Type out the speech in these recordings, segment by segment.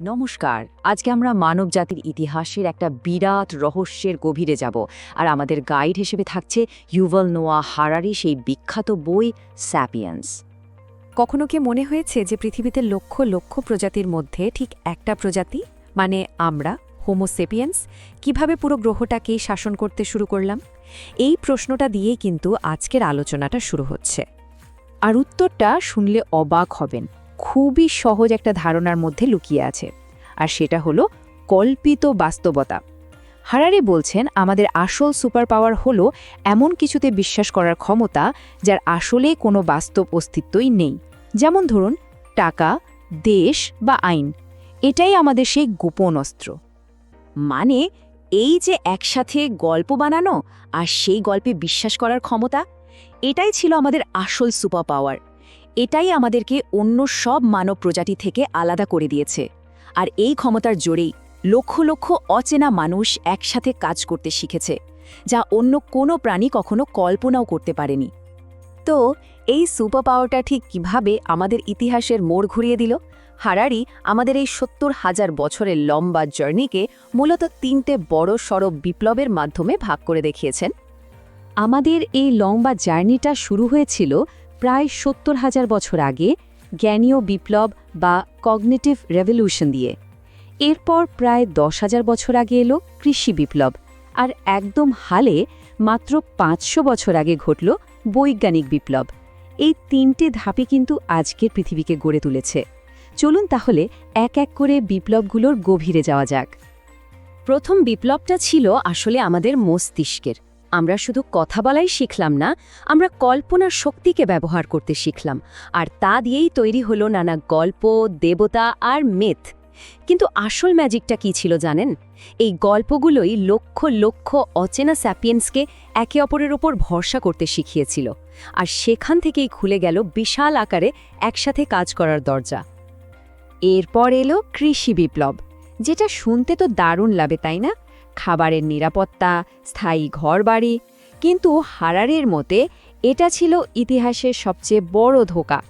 নমস্কার, আজকে আমরা মানব জাতির ইতিহাসের একটা বিরাট রহস্যের গভীরে যাব, আর আমাদের গাইড হিসেবে থাকছে ইউভল নোয়া হারারি, সেই বিখ্যাত বই স্যাপিয়েন্স কখনো কি মনে হয়েছে যে পৃথিবীতে লক্ষ লক্ষ প্রজাতির মধ্যে ঠিক একটা প্রজাতি মানে আমরা হোমোসেপিয়েন্স কীভাবে পুরো গ্রহটাকেই শাসন করতে শুরু করলাম? এই প্রশ্নটা দিয়েই কিন্তু আজকের আলোচনাটা শুরু হচ্ছে। আর উত্তরটা শুনলে অবাক হবেন। খুবই সহজ একটা ধারণার মধ্যে লুকিয়ে আছে। আর সেটা হলো কল্পিত বাস্তবতা। হারারি বলছেন, আমাদের আসল সুপার পাওয়ার হলো এমন কিছুতে বিশ্বাস করার ক্ষমতা যার আসলে কোনো বাস্তব অস্তিত্বই নেই। যেমন ধরুন, টাকা, দেশ বা আইন। এটাই আমাদের সেই গোপন অস্ত্র। মানে এই যে একসাথে গল্প বানানো আর সেই গল্পে বিশ্বাস করার ক্ষমতা, এটাই ছিল আমাদের আসল সুপার পাওয়ার এটাই আমাদেরকে অন্য সব মানব প্রজাতি থেকে আলাদা করে দিয়েছে। আর এই ক্ষমতার জোরেই লক্ষ লক্ষ অচেনা মানুষ একসাথে কাজ করতে শিখেছে, যা অন্য কোনো প্রাণী কখনো কল্পনাও করতে পারেনি। তো এই সুপার পাওয়ারটা ঠিক কীভাবে আমাদের ইতিহাসের মোড় ঘুরিয়ে দিল? হারারি আমাদের এই সত্তর হাজার বছরের লম্বা জার্নিকে মূলত তিনটে বড় সড়ক বিপ্লবের মাধ্যমে ভাগ করে দেখিয়েছেন। আমাদের এই লম্বা জার্নিটা শুরু হয়েছিল প্রায় সত্তর হাজার বছর আগে জ্ঞানীয় বিপ্লব বা কগনেটিভ রেভলিউশন দিয়ে। এরপর প্রায় দশ হাজার বছর আগে এলো কৃষি বিপ্লব, আর একদম হালে মাত্র পাঁচশো বছর আগে ঘটল বৈজ্ঞানিক বিপ্লব। এই তিনটে ধাপে কিন্তু আজকের পৃথিবীকে গড়ে তুলেছে। চলুন তাহলে এক এক করে বিপ্লবগুলোর গভীরে যাওয়া যাক। প্রথম বিপ্লবটা ছিল আসলে আমাদের মস্তিষ্কের। আমরা শুধু কথা বলাই শিখলাম না, আমরা কল্পনার শক্তিকে ব্যবহার করতে শিখলাম। আর তা দিয়েই তৈরি হলো নানা গল্প, দেবতা আর মেথ। কিন্তু আসল ম্যাজিকটা কি ছিল জানেন? এই গল্পগুলোই লক্ষ লক্ষ অচেনা স্যাপিয়েন্সকে একে অপরের ওপর ভরসা করতে শিখিয়েছিল। আর সেখান থেকেই খুলে গেল বিশাল আকারে একসাথে কাজ করার দরজা। এরপর এলো কৃষি বিপ্লব, যেটা শুনতে তো দারুণ লাগে, তাই না? খাবারের নিরাপত্তা, স্থায়ী ঘরবাড়ি, কিন্তু হারারের মতে এটা ছিল ইতিহাসের সবচেয়ে বড় ধোকা,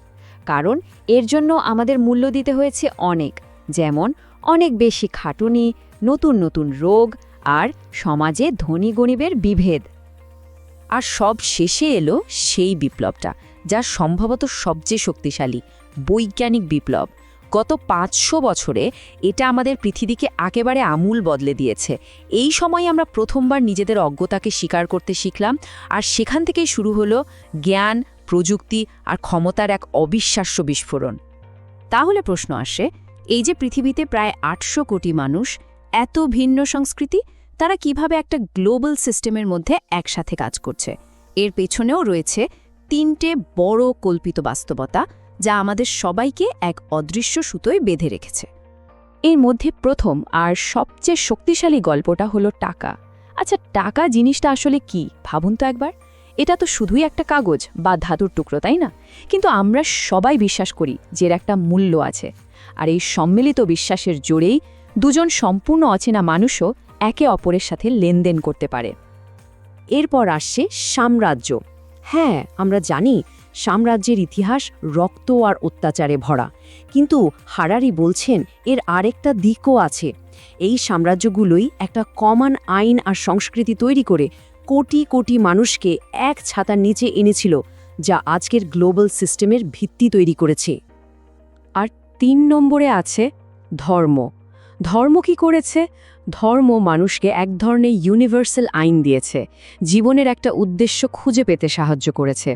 কারণ এর জন্য আমাদের মূল্য দিতে হয়েছে অনেক, যেমন অনেক বেশি খাটুনি, নতুন নতুন রোগ আর সমাজে ধনী গরিবের বিভেদ। আর সব শেষে এলো সেই বিপ্লবটা, যা সম্ভবত সবচেয়ে শক্তিশালী, বৈজ্ঞানিক বিপ্লব। গত পাঁচশো বছরে এটা আমাদের পৃথিবীকে একেবারে আমূল বদলে দিয়েছে। এই সময় আমরা প্রথমবার নিজেদের অজ্ঞতাকে স্বীকার করতে শিখলাম আর সেখান থেকেই শুরু হলো জ্ঞান, প্রযুক্তি আর ক্ষমতার এক অবিশ্বাস্য বিস্ফোরণ। তাহলে প্রশ্ন আসে, এই যে পৃথিবীতে প্রায় আটশো কোটি মানুষ, এত ভিন্ন সংস্কৃতি, তারা কীভাবে একটা গ্লোবাল সিস্টেমের মধ্যে একসাথে কাজ করছে? এর পেছনেও রয়েছে তিনটে বড় কল্পিত বাস্তবতা যা আমাদের সবাইকে এক অদৃশ্য সুতোয় বেঁধে রেখেছে। এর মধ্যে প্রথম আর সবচেয়ে শক্তিশালী গল্পটা হলো টাকা। আচ্ছা টাকা জিনিসটা আসলে কি? ভাবুন তো একবার। এটা তো শুধুই একটা কাগজ বা ধাতুর টুকরো, তাই না? কিন্তু আমরা সবাই বিশ্বাস করি যে এর একটা মূল্য আছে। আর এই সম্মিলিত বিশ্বাসের জোরেই দুজন সম্পূর্ণ অচেনা মানুষও একে অপরের সাথে লেনদেন করতে পারে। এরপর আসছে সাম্রাজ্য। হ্যাঁ আমরা জানি সাম্রাজ্যের ইতিহাস রক্ত আর অত্যাচারে ভরা। কিন্তু হারারি বলছেন, এর আরেকটা দিকও আছে। এই সাম্রাজ্যগুলোই একটা কমন আইন আর সংস্কৃতি তৈরি করে কোটি কোটি মানুষকে এক ছাতার নিচে এনেছিল, যা আজকের গ্লোবাল সিস্টেমের ভিত্তি তৈরি করেছে। আর তিন নম্বরে আছে ধর্ম। ধর্ম কি করেছে? ধর্ম মানুষকে এক ধরনের ইউনিভার্সাল আইন দিয়েছে। জীবনের একটা উদ্দেশ্য খুঁজে পেতে সাহায্য করেছে।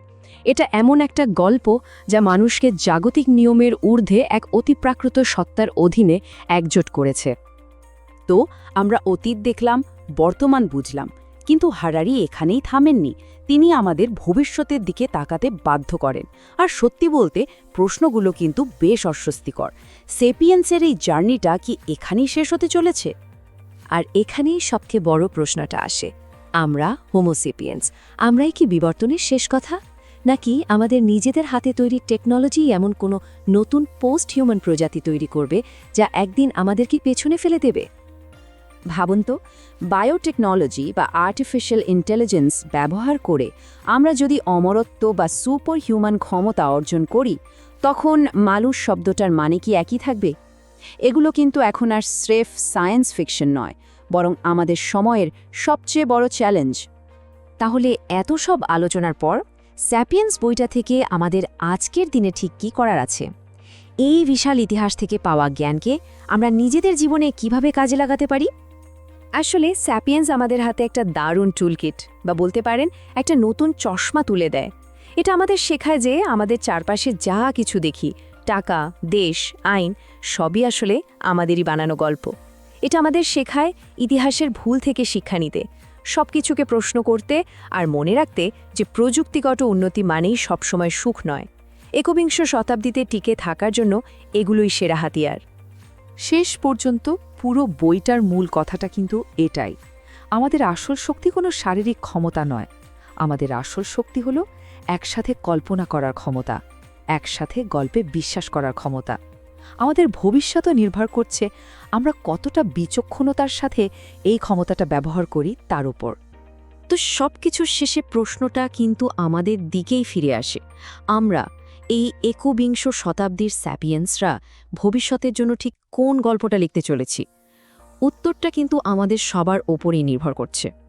এটা এমন একটা গল্প যা মানুষকে জাগতিক নিয়মের ঊর্ধ্বে এক অতিপ্রাকৃত সত্তার অধীনে একজোট করেছে। তো, আমরা অতীত দেখলাম, বর্তমান বুঝলাম, কিন্তু হারারি এখানেই থামেননি। তিনি আমাদের ভবিষ্যতের দিকে তাকাতে বাধ্য করেন। আর সত্যি বলতে, প্রশ্নগুলো কিন্তু বেশ অস্বস্তিকর। সেপিয়েন্সের এই জার্নিটা কি এখানেই শেষ হতে চলেছে? আর এখানেই সবচেয়ে বড় প্রশ্নটা আসে, আমরা হোমোসেপিয়েন্স আমরাই কি বিবর্তনের শেষ কথা? নাকি আমাদের নিজেদের হাতে তৈরি টেকনোলজি এমন কোনো নতুন পোস্ট হিউম্যান প্রজাতি তৈরি করবে যা একদিন আমাদেরকে পেছনে ফেলে দেবে? ভাবুন তো বায়োটেকনোলজি বা আর্টিফিশিয়াল ইন্টেলিজেন্স ব্যবহার করে আমরা যদি অমরত্ব বা সুপার হিউম্যান ক্ষমতা অর্জন করি, তখন মানুষ শব্দটার মানে কি একই থাকবে? এগুলো কিন্তু এখন আর স্রেফ সায়েন্স ফিকশন নয়, বরং আমাদের সময়ের সবচেয়ে বড় চ্যালেঞ্জ তাহলে এত সব আলোচনার পর স্যাপিয়েন্স বইটা থেকে আমাদের আজকের দিনে ঠিক কী করার আছে? এই বিশাল ইতিহাস থেকে পাওয়া জ্ঞানকে আমরা নিজেদের জীবনে কীভাবে কাজে লাগাতে পারি? আসলে স্যাপিয়েন্স আমাদের হাতে একটা দারুণ টুলকিট বা বলতে পারেন একটা নতুন চশমা তুলে দেয়। এটা আমাদের শেখায় যে আমাদের চারপাশে যা কিছু দেখি, টাকা, দেশ, আইন, সবই আসলে আমাদেরই বানানো গল্প। এটা আমাদের শেখায় ইতিহাসের ভুল থেকে শিক্ষা নিতে। সব কিছুকে প্রশ্ন করতে আর মনে রাখতে যে প্রযুক্তিগত উন্নতি মানেই সবসময় সুখ নয়। একবিংশ শতাব্দীতে টিকে থাকার জন্য এগুলোই সেরা হাতিয়ার। শেষ পর্যন্ত পুরো বইটার মূল কথাটা কিন্তু এটাই। আমাদের আসল শক্তি কোনো শারীরিক ক্ষমতা নয়। আমাদের আসল শক্তি হল একসাথে কল্পনা করার ক্ষমতা, একসাথে গল্পে বিশ্বাস করার ক্ষমতা। আমাদের ভবিষ্যতও নির্ভর করছে আমরা কতটা বিচক্ষণতার সাথে এই ক্ষমতাটা ব্যবহার করি তার উপর। তো সব কিছুর শেষে প্রশ্নটা কিন্তু আমাদের দিকেই ফিরে আসে। আমরা এই একবিংশ শতাব্দীর স্যাপিয়েন্সরা ভবিষ্যতের জন্য ঠিক কোন গল্পটা লিখতে চলেছি? উত্তরটা কিন্তু আমাদের সবার ওপরেই নির্ভর করছে।